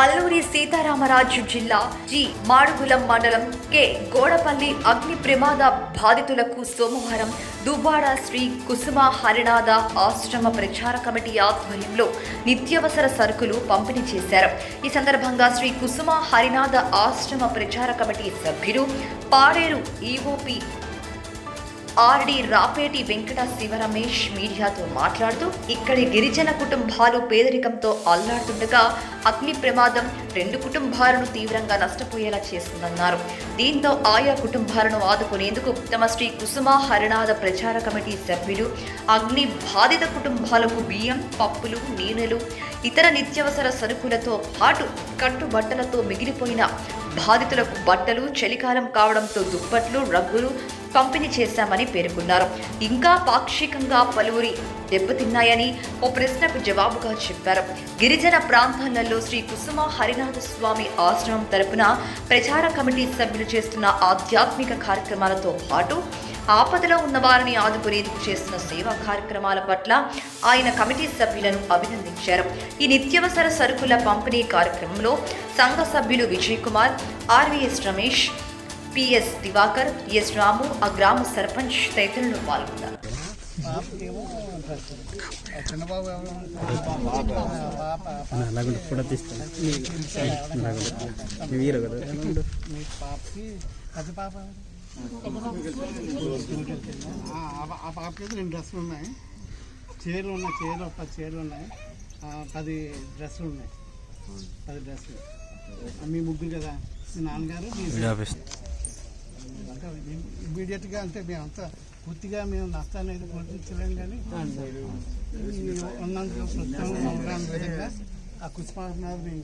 అల్లూరి సీతారామరాజు జిల్లా జి. మాడుగులం మండలం కె. గోడపల్లి అగ్ని ప్రమాద బాధితులకు సోమవారం దువ్వాడ శ్రీ కుసుమ హరినాథ ఆశ్రమ ప్రచార కమిటీ ఆధ్వర్యంలో నిత్యావసర సరుకులు పంపిణీ చేశారు. ఈ సందర్భంగా శ్రీ కుసుమ హరినాథ ఆశ్రమ ప్రచార కమిటీ సభ్యులు పాడేరు ఈఓపి ఆర్డి రాపేటి వెంకట శివరమేష్ మీడియాతో మాట్లాడుతూ ఇక్కడి గిరిజన కుటుంబాలు పేదరికంతో అల్లాడుతుండగా అగ్ని ప్రమాదం రెండు కుటుంబాలను తీవ్రంగా నష్టపోయేలా చేస్తుందన్నారు. దీంతో ఆయా కుటుంబాలను ఆదుకునేందుకు తమ శ్రీ కుసుమ హరినాథ ప్రచార కమిటీ సభ్యులు అగ్ని బాధిత కుటుంబాలకు బియ్యం పప్పులు నూనెలు ఇతర నిత్యావసర సరుకులతో పాటు కట్టుబట్టలతో మిగిలిపోయిన బాధితులకు బట్టలు చలికాలం కావడంతో దుప్పట్లు రగ్గులు పంపిణీ చేశామని పేర్కొన్నారు. ఇంకా పాక్షికంగా పలువురి దెబ్బతిన్నాయని ఓ ప్రశ్నకు జవాబుగా చెప్పారు. గిరిజన ప్రాంతాలలో శ్రీ కుసుమ హరినాథ స్వామి ఆశ్రమం తరపున ప్రచార కమిటీ సభ్యులు చేస్తున్న ఆధ్యాత్మిక కార్యక్రమాలతో పాటు ఆపదలో ఉన్న వారిని ఆదుకునేందుకు చేస్తున్న సేవా కార్యక్రమాల పట్ల ఆయన కమిటీ సభ్యులను అభినందించారు. ఈ నిత్యవసర సరుకుల పంపిణీ కార్యక్రమంలో సంఘ సభ్యులు Vijay Kumar RVS Ramesh PS Divakar S Ramu ఆ గ్రామ సర్పంచ్ తదితరులు పాల్గొన్నారు పాపకేమో ఫోటో తీస్తాను మీ పాపకి ఆ, పాపకి రెండు డ్రెస్సులు ఉన్నాయి చీరలు ఉన్నాయి చీరలు పది చీరలు ఉన్నాయి పది డ్రెస్సులు ఉన్నాయి పది డ్రెస్సులు మీ ముగ్గురు కదా మీ నాన్నగారు మీ ఇమీడియట్గా అంటే మేమంతా పూర్తిగా మేము నష్టాన్ని అయితే గుర్తించలేం కానీ విధంగా ఆ కుష్మానాథ్ని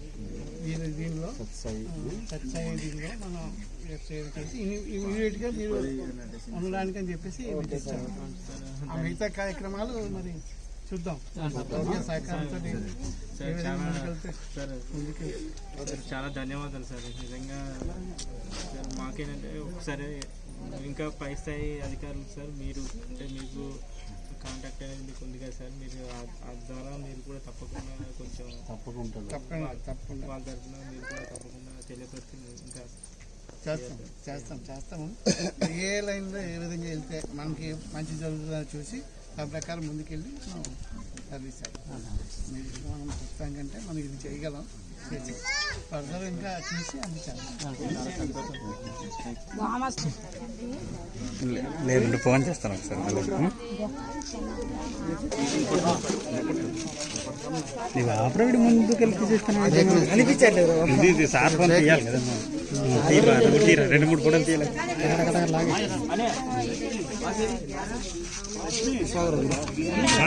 దీని దీనిలో సత్సాయి దీనిలో మనం చేసి ఇమీడియట్గా మీరు ఉండడానికి అని చెప్పేసి ఆ మిగతా కార్యక్రమాలు మరి చూద్దాం. సహకారంతో చాలా ధన్యవాదాలు సార్. నిజంగా మాకేంటంటే ఒకసారి ఇంకా పై స్థాయి అధికారులు సార్ మీరు అంటే మీకు కాంటాక్ట్ అనేది మీకు ఉంది కదా సార్ మీరు ఆ- ద్వారా మీరు కూడా తప్పకుండా కొంచెం తప్పకుండా. తప్పకుండా వాళ్ళ తరఫున మీరు కూడా తప్పకుండా తెలియపరిచి ఇంకా చేస్తాం చేస్తాం. చేస్తాము. ఏ లైన్లో ఏ విధంగా వెళ్తే మనకి మంచి జరుగుతుందో చూసి దాని ప్రకారం ముందుకెళ్ళి సర్వీస్ మీరు మనం ప్రస్తుతానికంటే మనం ఇది చేయగలం. ఫర్దర్ ఇంకా చూసి అన్ని చేస్తాం లేదు ఫోన్ చేస్తాను ఒకసారి మళ్ళీ. నీవు ఆపరేట్ ముందుకు వెళ్ళి చేస్తాను అనిపించట్లేదు. ఇది ఇది సార్ ఫోన్ తీయాలి కదా. తీరా రెండు మూడు ఫోటోలు తీయాలి. ఆ,